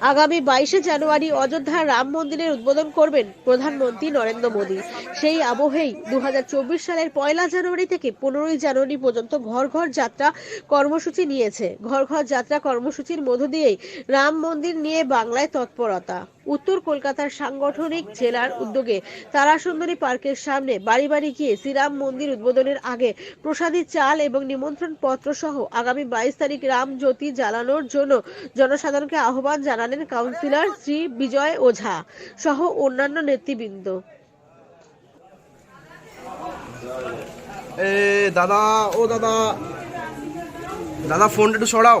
আগামী বাইশে জানুয়ারি অযোধ্যার রাম মন্দিরের উদ্বোধন করবেন প্রধানমন্ত্রী নরেন্দ্র মোদী। সেই আবহেই দু হাজার চব্বিশ সালের পয়লা জানুয়ারি থেকে পনেরোই জানুয়ারি পর্যন্ত ঘর ঘর যাত্রা কর্মসূচি নিয়েছে। ঘর ঘর যাত্রা কর্মসূচির মধ্য দিয়েই রাম মন্দির নিয়ে বাংলায় তৎপরতা। উত্তর কলকাতার সাংগঠনিক জেলার উদ্যোগে তারাসুন্দরী পার্কের সামনে বাড়ি বাড়ি গিয়ে শ্রীরাম মন্দির উদ্বোধনের আগে প্রসাদী চাল এবং নিমন্ত্রণ পত্র সহ আগামী বাইশ তারিখ রাম জ্যোতি জ্বালানোর জন্য জনসাধারণকে আহ্বান জানালেন কাউন্সিলর শ্রী বিজয় ওঝা সহ অন্যান্য নেতৃবৃন্দ। দাদা, ও দাদা দাদা, ফোনটা একটু সরাও।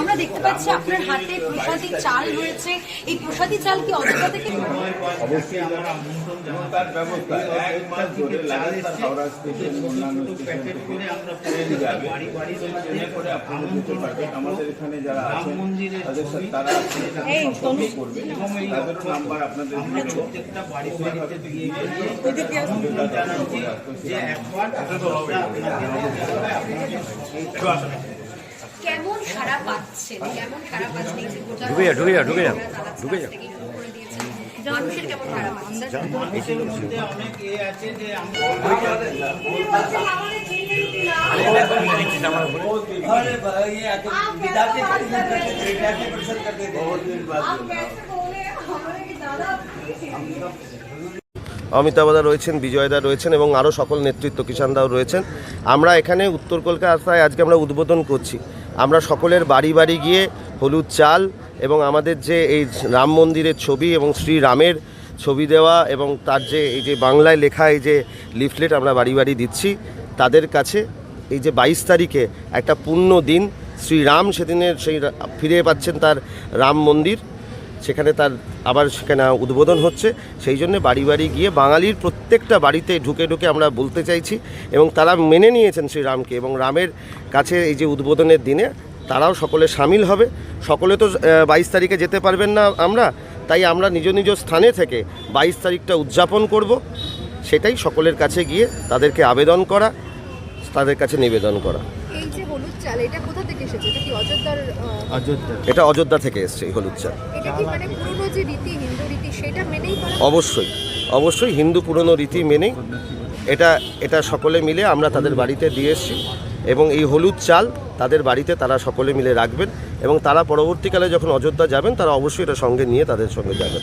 আমরা দেখতে পাচ্ছি আপনার হাতে প্রসাদী চাল রয়েছে। এই প্রসাদী চাল কি অযোধ্যা থেকে তার ব্যবস্থা। এক মাস ধরে লাগাতার হাওড়া স্টেশন অন্যান্য স্টেশন থেকে ট্রেন যাবে সেই ট্রেনে করে আপনারা যেতে পারবেন আমাদের এখানে যারা আছেন তাদের সাথে তারা সম্পর্ক করবে নাম্বার আপনাদের কেমন সারা পাচ্ছেন কেমন সারা পাচ্ছেন এই যে গোটা ঢুকে যা, ঢুকে যা, ঢুকে যা, ঢুকে যা। থেকে শুরু করে দিয়েছেন। মানুষের কেমন সারা পাচ্ছেন অনেক এ আছে যে আমরা অমিতাভদা রয়েছেন বিজয়দা রয়েছেন এবং আরও সকল নেতৃত্ব কিষানদাও রয়েছেন। আমরা এখানে উত্তর কলকাতায় আজকে আমরা উদ্বোধন করছি। আমরা সকলের বাড়ি বাড়ি গিয়ে হলুদ চাল এবং আমাদের যে এই রাম মন্দিরের ছবি এবং শ্রী রামের ছবি দেওয়া এবং তার যে এই যে বাংলায় লেখা এই যে লিফলেট আমরা বাড়ি বাড়ি দিচ্ছি, তাদের কাছে এই যে বাইশ তারিখে একটা পূর্ণ দিন শ্রীরাম সেদিনের সেই ফিরে পাচ্ছেন তার রাম মন্দির। সেখানে তার আবার সেখানে উদ্বোধন হচ্ছে। সেই জন্য বাড়ি বাড়ি গিয়ে বাঙালির প্রত্যেকটা বাড়িতে ঢুকে ঢুকে আমরা বলতে চাইছি এবং তারা মেনে নিয়েছেন শ্রীরামকে এবং রামের কাছে এই যে উদ্বোধনের দিনে তারাও সকলে সামিল হবে। সকলে তো বাইশ তারিখে যেতে পারবেন না আমরা, তাই আমরা নিজ নিজ স্থানে থেকে বাইশ তারিখটা উদযাপন করব। সেটাই সকলের কাছে গিয়ে তাদেরকে আবেদন করা, তাদের কাছে নিবেদন করা। চাল এটা কোথা থেকে এসেছে? এটা কি অযোধ্যার আহ, এটা অযোধ্যা থেকে এসছে এই হলুদ চাল। এটা কি মানে পুরনো যে রীতি হিন্দু রীতি সেটা মেনেই অবশ্যই অবশ্যই হিন্দু পুরনো রীতি মেনেই এটা এটা সকলে মিলে আমরা তাদের বাড়িতে দিয়ে এসেছি এবং এই হলুদ চাল তাদের বাড়িতে তারা সকলে মিলে রাখবেন এবং তারা পরবর্তীকালে যখন অযোধ্যা যাবেন তারা অবশ্যই এটা সঙ্গে নিয়ে তাদের সঙ্গে যাবেন।